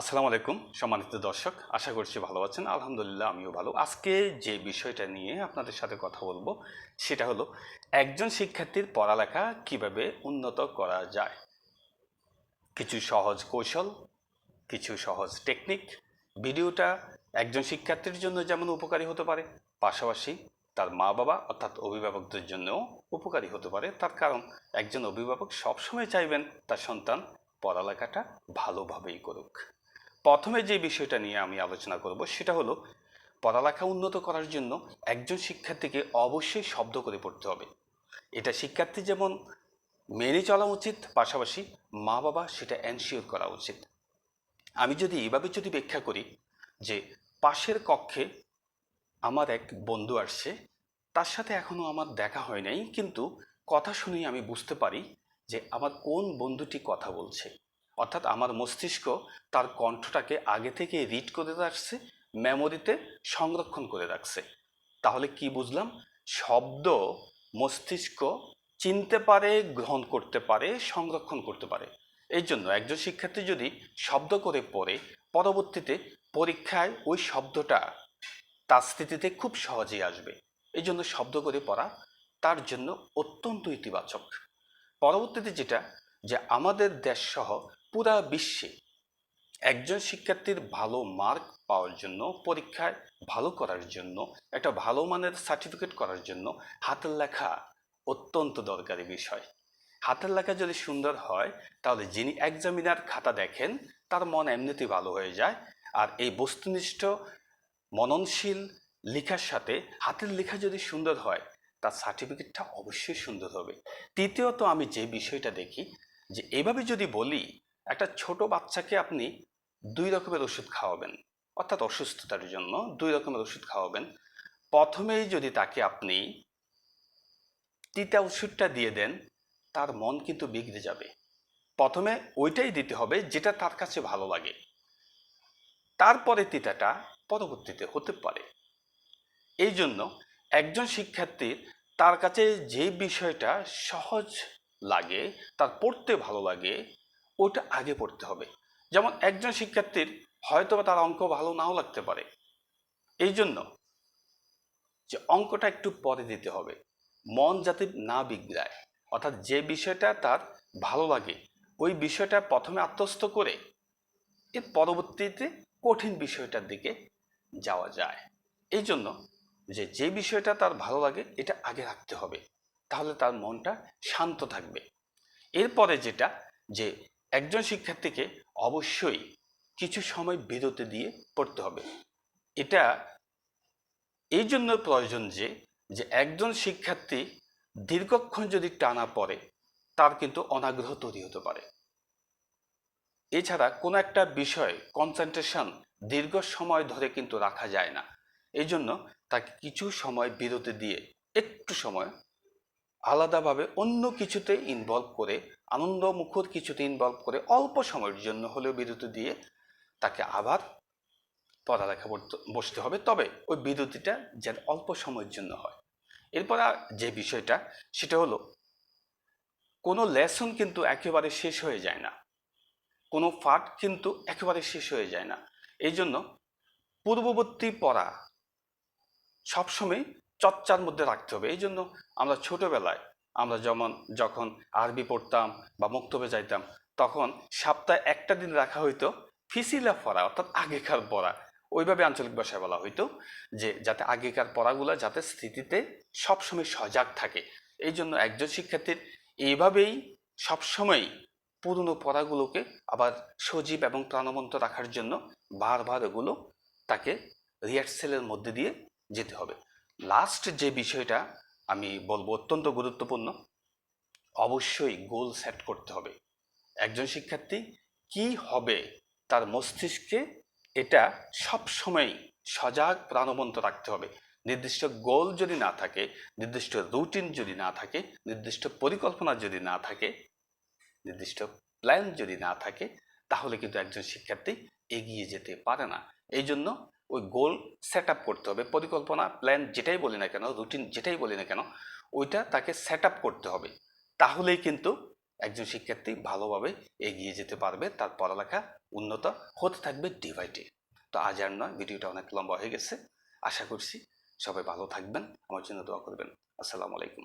আসসালামু আলাইকুম, সম্মানিত দর্শক, আশা করছি ভালো আছেন। আলহামদুলিল্লাহ, আমিও ভালো। আজকে যে বিষয়টা নিয়ে আপনাদের সাথে কথা বলব, সেটা হলো একজন শিক্ষার্থীর পড়ালেখা কীভাবে উন্নত করা যায়। কিছু সহজ কৌশল, কিছু সহজ টেকনিক ভিডিওটা একজন শিক্ষার্থীর জন্য যেমন উপকারী হতে পারে, পাশাপাশি তার মা বাবা অর্থাৎ অভিভাবকদের জন্যও উপকারী হতে পারে। তার কারণ, একজন অভিভাবক সবসময় চাইবেন তার সন্তান পড়ালেখাটা ভালোভাবেই করুক। প্রথমে যে বিষয়টা নিয়ে আমি আলোচনা করব সেটা হলো, পড়ালেখা উন্নত করার জন্য একজন শিক্ষার্থীকে অবশ্যই শব্দ করে পড়তে হবে। এটা শিক্ষার্থী যেমন মেনে চলা উচিত, পাশাপাশি মা বাবা সেটা এনশিওর করা উচিত। আমি যদি এভাবে যদি ব্যাখ্যা করি যে পাশের কক্ষে আমার এক বন্ধু আসছে, তার সাথে এখনও আমার দেখা হয় নাই, কিন্তু কথা শুনেই আমি বুঝতে পারি যে আমার কোন বন্ধুটি কথা বলছে। অর্থাৎ আমার মস্তিষ্ক তার কণ্ঠটাকে আগে থেকে রিড করে রাখছে মেমোরিতে সংরক্ষণ করে রাখছে। তাহলে কি বুঝলাম? শব্দ মস্তিষ্ক চিনতে পারে, গ্রহণ করতে পারে, সংরক্ষণ করতে পারে। এই জন্য একজন শিক্ষার্থী যদি শব্দ করে পড়ে, পরবর্তীতে পরীক্ষায় ওই শব্দটা তার স্থিতিতে খুব সহজেই আসবে। এই জন্য শব্দ করে পড়া তার জন্য অত্যন্ত ইতিবাচক। পরবর্তীতে যেটা, যে আমাদের দেশসহ পুরা বিশ্বে একজন শিক্ষার্থীর ভালো মার্ক পাওয়ার জন্য, পরীক্ষায় ভালো করার জন্য, একটা ভালো মানের সার্টিফিকেট করার জন্য হাতের লেখা অত্যন্ত দরকারি বিষয়। হাতের লেখা যদি সুন্দর হয়, তাহলে যিনি এক্সামিনার খাতা দেখেন, তার মন এমনিতেই ভালো হয়ে যায়। আর এই বস্তুনিষ্ঠ, মননশীল লেখার সাথে হাতের লেখা যদি সুন্দর হয়, তার সার্টিফিকেটটা অবশ্যই সুন্দর হবে। তৃতীয়ত আমি যে বিষয়টা দেখি, যে এভাবে যদি বলি একটা ছোট বাচ্চাকে আপনি দুই রকমের ওষুধ খাওয়াবেন, অর্থাৎ অসুস্থতার জন্য দুই রকমের ওষুধ খাওয়াবেন। প্রথমেই যদি তাকে আপনি তিতা ওষুধটা দিয়ে দেন, তার মন কিন্তু বিগড়ে যাবে। প্রথমে ওইটাই দিতে হবে যেটা তার কাছে ভালো লাগে। তারপরে তিতাটা পরবর্তীতে হতে পারে। এই জন্য একজন শিক্ষার্থীর তার কাছে যে বিষয়টা সহজ লাগে, তার পড়তে ভালো লাগে ওটা আগে পড়তে হবে। যেমন একজন শিক্ষার্থীর হয়তো তার অঙ্ক ভালো নাও লাগতে পারে। এই জন্য যে অঙ্কটা একটু পরে দিতে হবে। মন যাতে না বিগড়ায়, অর্থাৎ যে বিষয়টা তার ভালো লাগে, ওই বিষয়টা প্রথমে আত্মস্থ করে এর পরবর্তীতে কঠিন বিষয়টার দিকে যাওয়া যায়। এই জন্য যে যে বিষয়টা তার ভালো লাগে, এটা আগে রাখতে হবে। তাহলে তার মনটা শান্ত থাকবে। এরপরে যেটা, যে একজন শিক্ষার্থীকে অবশ্যই কিছু সময় বিরতি দিয়ে পড়তে হবে। এটা এই জন্য প্রয়োজন যে যে একজন শিক্ষার্থী দীর্ঘক্ষণ যদি টানা পড়ে, তার কিন্তু অনাগ্রহ তৈরি হতে পারে। এছাড়া কোনো একটা বিষয় কনসেন্ট্রেশন দীর্ঘ সময় ধরে কিন্তু রাখা যায় না। এই জন্য তাকে কিছু সময় বিরতি দিয়ে একটু সময় আলাদাভাবে অন্য কিছুতে ইনভলভ করে, আনন্দ মুখর কিছুতে ইনভলভ করে অল্প সময়ের জন্য হলেও বিরতি দিয়ে তাকে আবার পড়ালেখা বসতে হবে। তবে ওই বিরতিটা যেন অল্প সময়ের জন্য হয়। এরপর যে বিষয়টা, সেটা হলো, কোনো লেসন কিন্তু একেবারে শেষ হয়ে যায় না। কোনো পাঠ কিন্তু একেবারে শেষ হয়ে যায় না। এই জন্য পূর্ববর্তী পড়া সবসময় চর্চার মধ্যে রাখতে হবে। এই জন্য আমরা ছোটোবেলায় আমরা যেমন যখন আরবি পড়তাম বা মক্তবে যাইতাম, তখন সপ্তাহে একটা দিন রাখা হইতো ফিসিলা পড়া, অর্থাৎ আগেকার পড়া। ওইভাবে আঞ্চলিক ভাষায় বলা হইতো যে, যাতে আগেকার পড়াগুলো যাতে স্থিতিতে সবসময় সজাগ থাকে। এই জন্য একজন শিক্ষার্থীর এইভাবেই সবসময় পুরনো পড়াগুলোকে আবার সজীব এবং প্রাণবন্ত রাখার জন্য বারবার এগুলো তাকে রিহার্সেলের মধ্যে দিয়ে যেতে হবে। লাস্ট যে বিষয়টা আমি বলব অত্যন্ত গুরুত্বপূর্ণ, অবশ্যই গোল সেট করতে হবে। একজন শিক্ষার্থী কি হবে তার মস্তিষ্কে এটা সবসময় সজাগ প্রাণবন্ত রাখতে হবে। নির্দিষ্ট গোল যদি না থাকে, নির্দিষ্ট রুটিন যদি না থাকে, নির্দিষ্ট পরিকল্পনা যদি না থাকে, নির্দিষ্ট প্ল্যান যদি না থাকে, তাহলে কিন্তু একজন শিক্ষার্থী এগিয়ে যেতে পারে না। এই জন্য ওই গোল সেট করতে হবে। পরিকল্পনা, প্ল্যান যেটাই বলি না কেন, রুটিন যেটাই বলি না কেন, ওইটা তাকে সেট করতে হবে। তাহলেই কিন্তু একজন শিক্ষার্থী ভালোভাবে এগিয়ে যেতে পারবে, তার পড়ালেখা উন্নত হতে থাকবে ডে বাই ডে তো আজ আর নয়, ভিডিওটা অনেক লম্বা হয়ে গেছে। আশা করছি সবাই ভালো থাকবেন। আমার জন্য দোয়া করবেন। আসসালামু আলাইকুম।